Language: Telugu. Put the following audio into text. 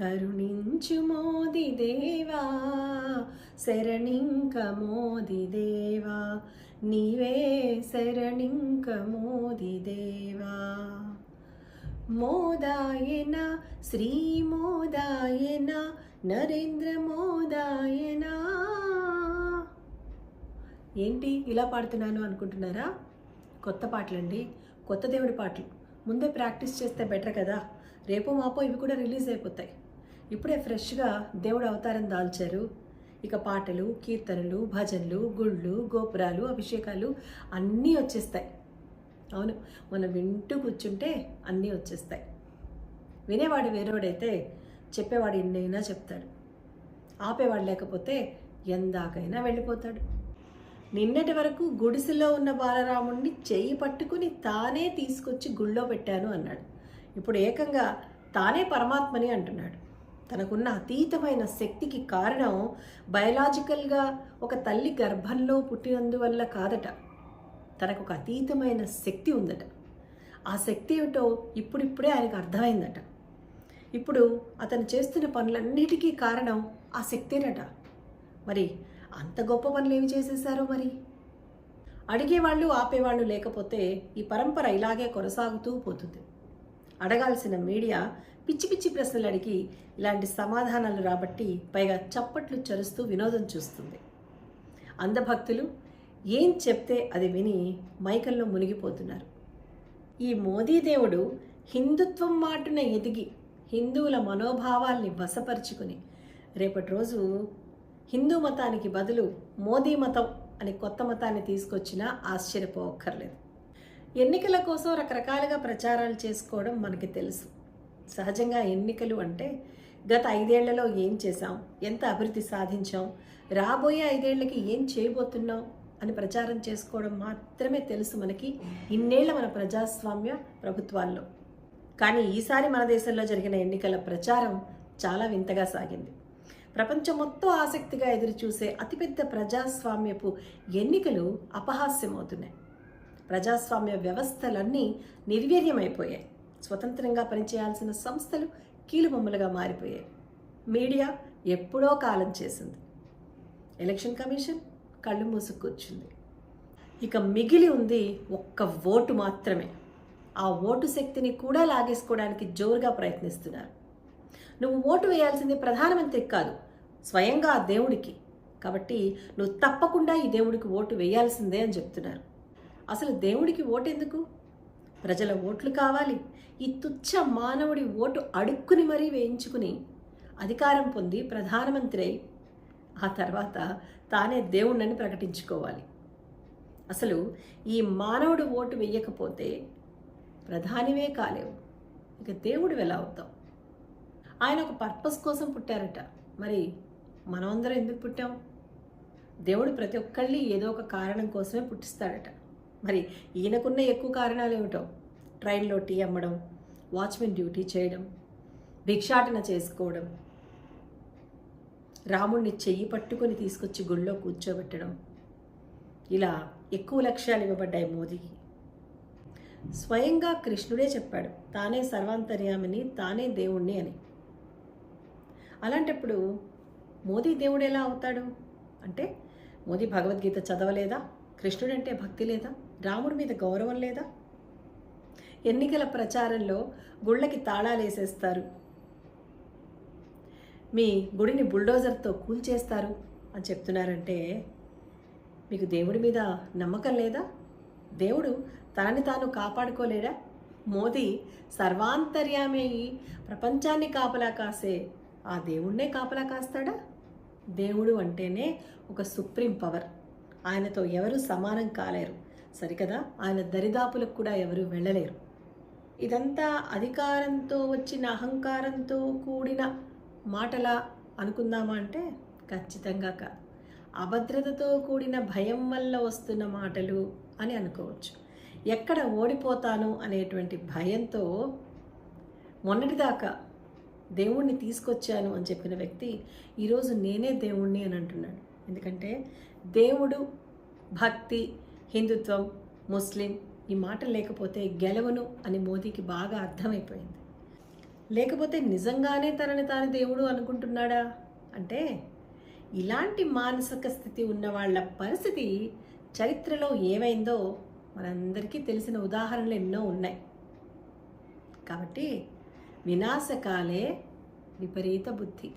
కరుణించు మోది దేవా శరణింక మోది దేవా నీవే శరణింక మోది దేవా. మోదాయన శ్రీ మోదాయన నరేంద్ర మోదాయన. ఏంటి ఇలా పాడుతున్నాను అనుకుంటున్నారా? కొత్త పాటలండి కొత్త దేవుడి పాటలు. ముందే ప్రాక్టీస్ చేస్తే బెటర్ కదా. రేపు మాపో ఇవి కూడా రిలీజ్ అయిపోతాయి. ఇప్పుడే ఫ్రెష్గా దేవుడు అవతారం దాల్చారు. ఇక పాటలు కీర్తనలు భజనలు గుళ్ళు గోపురాలు అభిషేకాలు అన్నీ వచ్చేస్తాయి. అవును మనం వింటూ కూర్చుంటే అన్నీ వచ్చేస్తాయి. వినేవాడు వేరేవాడైతే చెప్పేవాడు ఎన్నైనా చెప్తాడు. ఆపేవాడు లేకపోతే ఎందాకైనా వెళ్ళిపోతాడు. నిన్నటి వరకు గుడిసెలో ఉన్న బాలరాముణ్ణి చేయి పట్టుకుని తానే తీసుకొచ్చి గుళ్ళో పెట్టాను అన్నాడు. ఇప్పుడు ఏకంగా తానే పరమాత్మని అంటున్నాడు. తనకున్న అతీతమైన శక్తికి కారణం బయలాజికల్గా ఒక తల్లి గర్భంలో పుట్టినందువల్ల కాదట. తనకు ఒక అతీతమైన శక్తి ఉందట. ఆ శక్తి ఏమిటో ఇప్పుడిప్పుడే ఆయనకు అర్థమైందట. ఇప్పుడు అతను చేస్తున్న పనులన్నిటికీ కారణం ఆ శక్తేనట. మరి అంత గొప్ప పనులు ఏమి చేసేసారో మరి? అడిగేవాళ్ళు ఆపేవాళ్ళు లేకపోతే ఈ పరంపర ఇలాగే కొనసాగుతూ పోతుంది. అడగాల్సిన మీడియా పిచ్చి పిచ్చి ప్రశ్నలు అడిగి ఇలాంటి సమాధానాలు రాబట్టి పైగా చప్పట్లు చరుస్తూ వినోదం చూస్తుంది. అందభక్తులు ఏం చెప్తే అది విని మైకల్లో మునిగిపోతున్నారు. ఈ మోదీ దేవుడు హిందుత్వం మాటున ఎదిగి హిందువుల మనోభావాల్ని వశపరుచుకుని రేపటి రోజు హిందూ మతానికి బదులు మోదీ మతం అనే కొత్త మతాన్ని తీసుకొచ్చినా ఆశ్చర్యపోక్కర్లేదు. ఎన్నికల కోసం రకరకాలుగా ప్రచారాలు చేసుకోవడం మనకి తెలుసు. సహజంగా ఎన్నికలు అంటే గత ఐదేళ్ళలో ఏం చేశాం? ఎంత అభివృద్ధి సాధించాం? రాబోయే ఐదేళ్ళకి ఏం చేయబోతున్నాం? అని ప్రచారం చేసుకోవడం మాత్రమే తెలుసు మనకి ఇన్నేళ్ళ మన ప్రజాస్వామ్య ప్రభుత్వాల్లో. కానీ ఈసారి మన దేశంలో జరిగిన ఎన్నికల ప్రచారం చాలా వింతగా సాగింది. ప్రపంచం మొత్తం ఆసక్తిగా ఎదురుచూసే అతిపెద్ద ప్రజాస్వామ్యపు ఎన్నికలు అపహాస్యమవుతున్నాయి. ప్రజాస్వామ్య వ్యవస్థలన్నీ నిర్వీర్యమైపోయాయి. స్వతంత్రంగా పనిచేయాల్సిన సంస్థలు కీలుబొమ్మలుగా మారిపోయాయి. మీడియా ఎప్పుడో కాలం చేసింది. ఎలక్షన్ కమిషన్ కళ్ళు మూసుకొచ్చింది ఇక మిగిలి ఉంది ఒక్క ఓటు మాత్రమే. ఆ ఓటు శక్తిని కూడా లాగేసుకోవడానికి జోరుగా ప్రయత్నిస్తున్నారు. నువ్వు ఓటు వేయాల్సింది ప్రధానమంత్రికి కాదు స్వయంగా ఆ దేవుడికి. కాబట్టి నువ్వు తప్పకుండా ఈ దేవుడికి ఓటు వేయాల్సిందే అని చెప్తున్నారు. అసలు దేవుడికి ఓటు ఎందుకు ప్రజల ఓట్లు కావాలి. ఈ తుచ్చ మానవుడి ఓటు అడుక్కుని మరీ వేయించుకుని అధికారం పొంది ప్రధానమంత్రి అయి ఆ తర్వాత తానే దేవుణ్ణని ప్రకటించుకోవాలి. అసలు ఈ మానవుడు ఓటు వేయకపోతే ప్రధానివే కాలేవు. ఇక దేవుడు ఎలా అవుతాం? ఆయన ఒక పర్పస్ కోసం పుట్టారట. మరి మనమందరం ఎందుకు పుట్టాం? దేవుడు ప్రతి ఒక్కళ్ళని ఏదో ఒక కారణం కోసమే పుట్టిస్తాడట. మరి ఈయనకున్న ఎక్కువ కారణాలు ఏమిటో ట్రైన్లో టీ అమ్మడం వాచ్మెన్ డ్యూటీ చేయడం భిక్షాటన చేసుకోవడం రాముణ్ణి చెయ్యి పట్టుకొని తీసుకొచ్చి గుళ్ళో కూర్చోబెట్టడం. ఇలా ఎక్కువ లక్ష్యాలు ఇవ్వబడ్డాయి మోదీకి. స్వయంగా కృష్ణుడే చెప్పాడు తానే సర్వాంతర్యామిని తానే దేవుణ్ణి అని. అలాంటప్పుడు మోదీ దేవుడు ఎలా అవుతాడు? అంటే మోదీ భగవద్గీత చదవలేదా? కృష్ణుడంటే భక్తి లేదా? రాముడి మీద గౌరవం లేదా? ఎన్నికల ప్రచారంలో గుళ్ళకి తాళాలు వేసేస్తారు. మీ గుడిని బుల్డోజర్తో కూల్చేస్తారు అని చెప్తున్నారంటే మీకు దేవుడి మీద నమ్మకం లేదా? దేవుడు తనని తాను కాపాడుకోలేడా? మోదీ సర్వాంతర్యామి ప్రపంచాన్ని కాపలా కాసే ఆ దేవుణ్ణే కాపలా కాస్తాడా? దేవుడు అంటేనే ఒక సుప్రీం పవర్. ఆయనతో ఎవరు సమానం కాలేరు. సరికదా? ఆయన దరిదాపులకు కూడా ఎవరు వెళ్ళలేరు. ఇదంతా అధికారంతో వచ్చిన అహంకారంతో కూడిన మాటలా అనుకుందామా అంటే ఖచ్చితంగా కాదు. అభద్రతతో కూడిన భయం వల్ల వస్తున్న మాటలు అని అనుకోవచ్చు. ఎక్కడ ఓడిపోతాను అనేటువంటి భయంతో మొన్నటిదాకా దేవుణ్ణి తీసుకొచ్చాను అని చెప్పిన వ్యక్తి ఈరోజు నేనే దేవుణ్ణి అని అంటున్నాడు. ఎందుకంటే దేవుడు భక్తి హిందుత్వం ముస్లిం ఈ మాట లేకపోతే గెలవను అని మోదీకి బాగా అర్థమైపోయింది. లేకపోతే నిజంగానే తనని తాను దేవుడు అనుకుంటున్నాడా? అంటే ఇలాంటి మానసిక స్థితి ఉన్న వాళ్ళ పరిస్థితి చరిత్రలో ఏమైందో మనందరికీ తెలిసిన ఉదాహరణలు ఎన్నో ఉన్నాయి. కాబట్టి వినాశకాలే విపరీత బుద్ధి.